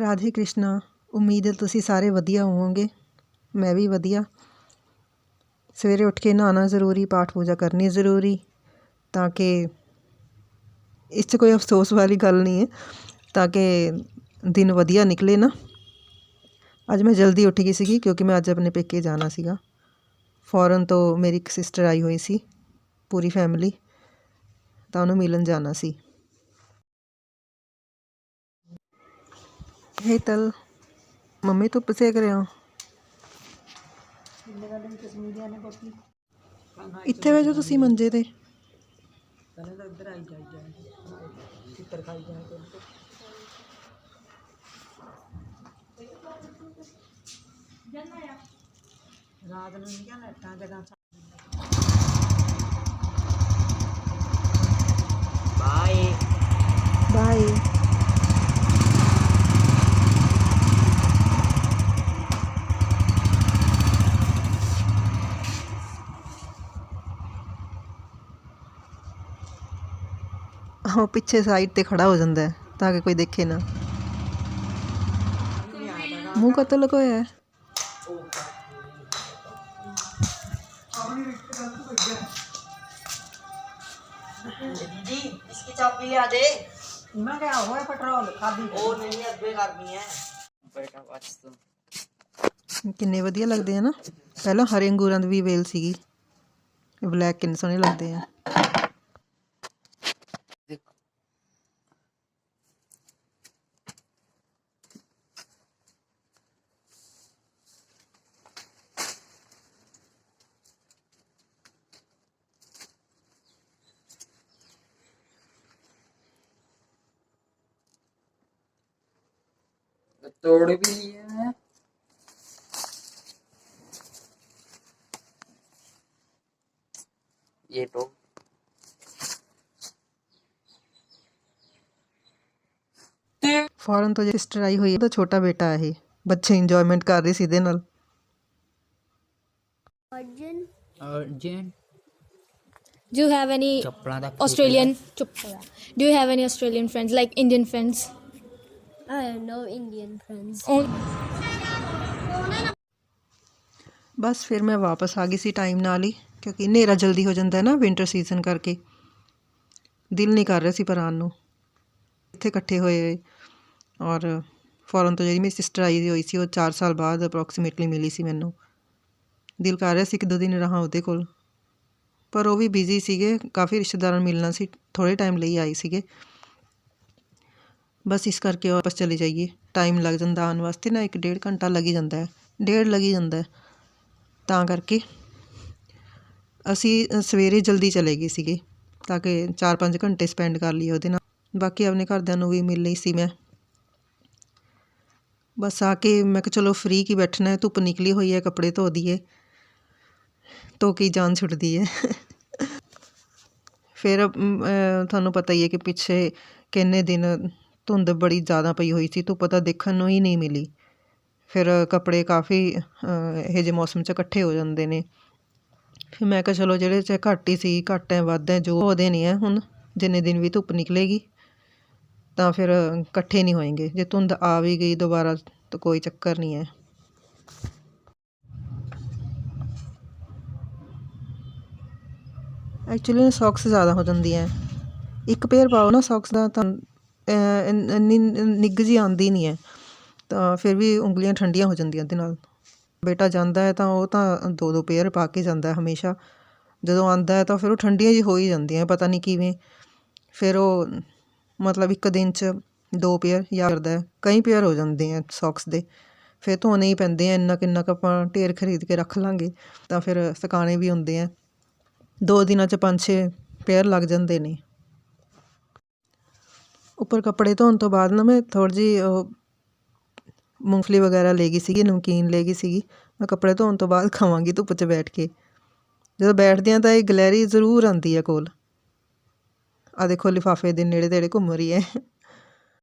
ਰਾਧੇ ਕ੍ਰਿਸ਼ਨਾ, ਉਮੀਦ ਹੈ ਤੁਸੀਂ ਸਾਰੇ ਵਧੀਆ ਹੋਵੋਗੇ। ਮੈਂ ਵੀ ਵਧੀਆ। ਸਵੇਰੇ ਉੱਠ ਕੇ ਨਹਾਉਣਾ ਜ਼ਰੂਰੀ, ਪਾਠ ਪੂਜਾ ਕਰਨੀ ਜ਼ਰੂਰੀ, ਤਾਂ ਕਿ ਇਸ 'ਚ ਕੋਈ ਅਫਸੋਸ ਵਾਲੀ ਗੱਲ ਨਹੀਂ ਹੈ, ਤਾਂ ਕਿ ਦਿਨ ਵਧੀਆ ਨਿਕਲੇ ਨਾ। ਅੱਜ ਮੈਂ ਜਲਦੀ ਉੱਠ ਗਈ ਸੀਗੀ, ਕਿਉਂਕਿ ਮੈਂ ਅੱਜ ਆਪਣੇ ਪੇਕੇ ਜਾਣਾ ਸੀਗਾ। ਫੋਰਨ ਤੋਂ ਮੇਰੀ ਇੱਕ ਸਿਸਟਰ ਆਈ ਹੋਈ ਸੀ, ਪੂਰੀ ਫੈਮਿਲੀ, ਤਾਂ ਉਹਨੂੰ ਮਿਲਣ ਜਾਣਾ ਸੀ। ਹੇਤਲ ਮੰਮੀ ਧੁੱਪ ਸੇਕ ਰਹੇ ਹੋ ਇੱਥੇ ਬੈਜੋ ਤੁਸੀਂ ਮੰਜੇ ਤੇ। ਬਾਏ ਉਹ ਪਿੱਛੇ ਸਾਈਡ ਤੇ ਖੜਾ ਹੋ ਜਾਂਦਾ ਹੈ ਤਾਂ ਕਿ ਕੋਈ ਦੇਖੇ ਨਾ ਮੂੰਹ ਕਤਲ ਲਗੋਇਆ ਹੈ दीदी इसकी चाबी ले आ दे ਮੈਂ ਕਿਹਾ ਹੋਇਆ ਪੈਟਰੋਲ ਖਾਦੀ वो नहीं अबे करनी है बेटा बच तुम ਕਿੰਨੇ ਵਧੀਆ ਲੱਗਦੇ ਆ ਨਾ ਪਹਿਲਾਂ ਹਰੇ ਅੰਗੂਰਾਂ ਦੀ ਵੀ ਵੇਲ ਸੀਗੀ ਬਲੈਕ ਕਿੰਨੇ ਸੋਹਣੇ ਲੱਗਦੇ ਆ तोड़ भी लिया है ये तो ਫੋਰਨ ਤੋਂ ਜਿਹੜੀ ਸਿਸਟਰ ਆਈ ਹੋਈ ਹੈ ਉਹਦਾ ਛੋਟਾ ਬੇਟਾ ਹੈ ਇਹ ਬੱਚੇ ਇੰਜੋਇਮੈਂਟ ਕਰ ਰਹੇ ਸੀ ਇਹਦੇ ਨਾਲ urgent Do you have any चप्पला दा Australian? Chup. Do you have any Australian friends like Indian friends? I have no Indian friends. On- ਬਸ ਫਿਰ ਮੈਂ ਵਾਪਸ ਆ ਗਈ ਸੀ ਟਾਈਮ ਨਾਲ ਹੀ ਕਿਉਂਕਿ ਹਨੇਰਾ ਜਲਦੀ ਹੋ ਜਾਂਦਾ ਹੈ ਨਾ ਵਿੰਟਰ ਸੀਜ਼ਨ ਕਰਕੇ। ਦਿਲ ਨਹੀਂ ਕਰ ਰਿਹਾ ਸੀ ਪਰ ਆਉਣ ਨੂੰ। ਇੱਥੇ ਇਕੱਠੇ ਹੋਏ ਔਰ ਫੋਰਨ ਤੋਂ ਜਿਹੜੀ ਮੇਰੀ ਸਿਸਟਰ ਆਈ ਹੋਈ ਸੀ ਉਹ 4 ਸਾਲ ਬਾਅਦ ਅਪਰੋਕਸੀਮੇਟਲੀ ਮਿਲੀ ਸੀ ਮੈਨੂੰ। ਦਿਲ ਕਰ ਰਿਹਾ ਸੀ ਕਿ ਦੋ ਦਿਨ ਰਹਾਂ ਉਹਦੇ ਕੋਲ। ਪਰ ਉਹ ਵੀ ਬਿਜ਼ੀ ਸੀਗੇ ਕਾਫੀ ਰਿਸ਼ਤੇਦਾਰਾਂ ਨੂੰ ਮਿਲਣਾ ਸੀ ਥੋੜੇ ਟਾਈਮ ਲਈ ਆਏ ਸੀਗੇ। ਬਸ ਇਸ ਕਰਕੇ ਵਾਪਸ ਚਲੇ ਜਾਈਏ। ਟਾਈਮ ਲੱਗ ਜਾਂਦਾ ਆਉਣ ਵਾਸਤੇ, ਨਾ ਇੱਕ ਡੇਢ ਘੰਟਾ ਲੱਗ ਹੀ ਜਾਂਦਾ ਹੈ। ਡੇਢ ਲੱਗ ਹੀ ਜਾਂਦਾ ਹੈ। ਤਾਂ ਕਰਕੇ ਅਸੀਂ ਸਵੇਰੇ ਜਲਦੀ ਚਲੇ ਗਏ ਸੀਗੇ, ਤਾਂ ਕਿ 4-5 ਘੰਟੇ ਸਪੈਂਡ ਕਰ ਲਈਏ ਉਹਦੇ ਨਾਲ। ਬਾਕੀ ਆਪਣੇ ਘਰਦਿਆਂ ਨੂੰ ਵੀ ਮਿਲ ਲਈ ਸੀ ਮੈਂ। ਬਸ ਆ ਕੇ ਮੈਂ ਕਿਹਾ, ਚਲੋ ਫ੍ਰੀ ਕੀ ਬੈਠਣਾ ਹੈ? ਧੁੱਪ ਨਿਕਲੀ ਹੋਈ ਹੈ, ਕੱਪੜੇ ਧੋ ਦਈਏ। ਧੋ ਕੇ ਹੀ ਜਾਨ ਛੁੱਟਦੀ ਹੈ ਫਿਰ ਤੁਹਾਨੂੰ ਪਤਾ ਹੀ ਹੈ ਕਿ ਪਿੱਛੇ ਕਿੰਨੇ ਦਿਨ ਧੁੰਦ ਬੜੀ ਜ਼ਿਆਦਾ ਪਈ ਹੋਈ ਸੀ, ਧੁੱਪ ਤਾਂ ਦੇਖਣ ਨੂੰ ਹੀ ਨਹੀਂ ਮਿਲੀ। ਫਿਰ ਕੱਪੜੇ ਕਾਫੀ ਇਹੋ ਜਿਹੇ ਮੌਸਮ 'ਚ ਇਕੱਠੇ ਹੋ ਜਾਂਦੇ ਨੇ। ਫਿਰ ਮੈਂ ਕਿਹਾ ਚਲੋ ਜਿਹੜੇ ਚ ਘੱਟ ਹੀ ਸੀ, ਘੱਟ ਹੈ, ਵੱਧ ਹੈ, ਜੋ ਉਹਦੇ ਨਹੀਂ ਹੈ ਹੁਣ, ਜਿੰਨੇ ਦਿਨ ਵੀ ਧੁੱਪ ਨਿਕਲੇਗੀ, ਤਾਂ ਫਿਰ ਇਕੱਠੇ ਨਹੀਂ ਹੋਏਗੇ। ਜੇ ਧੁੰਦ ਆ ਵੀ ਗਈ ਦੁਬਾਰਾ ਤਾਂ ਕੋਈ ਚੱਕਰ ਨਹੀਂ ਹੈ। ਐਕਚੁਅਲੀ ਸੌਕਸ ਜ਼ਿਆਦਾ ਹੋ ਜਾਂਦੀਆਂ। ਇੱਕ ਪੇਅਰ ਪਾਓ ਨਾ ਸੌਕਸ ਦਾ ਤਾਂ ਇੰਨੀ ਨਿੱਘ ਜਿਹੀ ਆਉਂਦੀ ਨਹੀਂ ਹੈ। ਤਾਂ ਫਿਰ ਵੀ ਉਂਗਲੀਆਂ ਠੰਡੀਆਂ ਹੋ ਜਾਂਦੀਆਂ ਉਹਦੇ ਨਾਲ। ਬੇਟਾ ਜਾਂਦਾ ਹੈ ਤਾਂ ਉਹ ਤਾਂ ਦੋ ਦੋ ਪੇਅਰ ਪਾ ਕੇ ਜਾਂਦਾ ਹਮੇਸ਼ਾ। ਜਦੋਂ ਆਂਦਾ ਹੈ ਤਾਂ ਫਿਰ ਉਹ ਠੰਡੀਆਂ ਜੀ ਹੋ ਹੀ ਜਾਂਦੀਆਂ ਪਤਾ ਨਹੀਂ ਕਿਵੇਂ। ਫਿਰ ਉਹ ਮਤਲਬ ਇੱਕ ਦਿਨ 'ਚ ਦੋ ਪੇਅਰ ਜਾਂ ਕਰਦਾ ਕਈ ਪੇਅਰ ਹੋ ਜਾਂਦੇ ਆ ਸੌਕਸ ਦੇ। ਫਿਰ ਧੋਣੇ ਹੀ ਪੈਂਦੇ ਆ, ਇੰਨਾ ਕਿੰਨਾ ਕੁ ਆਪਾਂ ਢੇਰ ਖਰੀਦ ਕੇ ਰੱਖ ਲਾਂਗੇ। ਤਾਂ ਫਿਰ ਸੁਕਾਣੇ ਵੀ ਹੁੰਦੇ ਆ। ਦੋ ਦਿਨਾਂ 'ਚ ਪੰਜ ਛੇ ਪੇਅਰ ਲੱਗ ਜਾਂਦੇ ਨੇ। ਉੱਪਰ ਕੱਪੜੇ ਧੋਣ ਤੋਂ ਬਾਅਦ ਨਾ ਮੈਂ ਥੋੜ੍ਹੀ ਜਿਹੀ ਉਹ ਮੂੰਗਫਲੀ ਵਗੈਰਾ ਲੈ ਗਈ ਸੀਗੀ, ਨਮਕੀਨ ਲੈ ਗਈ ਸੀਗੀ। ਮੈਂ ਕੱਪੜੇ ਧੋਣ ਤੋਂ ਬਾਅਦ ਖਾਵਾਂਗੀ ਧੁੱਪ 'ਚ ਬੈਠ ਕੇ। ਜਦੋਂ ਬੈਠਦੇ ਹਾਂ ਤਾਂ ਇਹ ਗਲੈਰੀ ਜ਼ਰੂਰ ਆਉਂਦੀ ਹੈ ਕੋਲ। ਆ ਦੇਖੋ ਲਿਫਾਫੇ ਦੇ ਨੇੜੇ ਤੇੜੇ ਘੁੰਮ ਰਹੀ ਹੈ।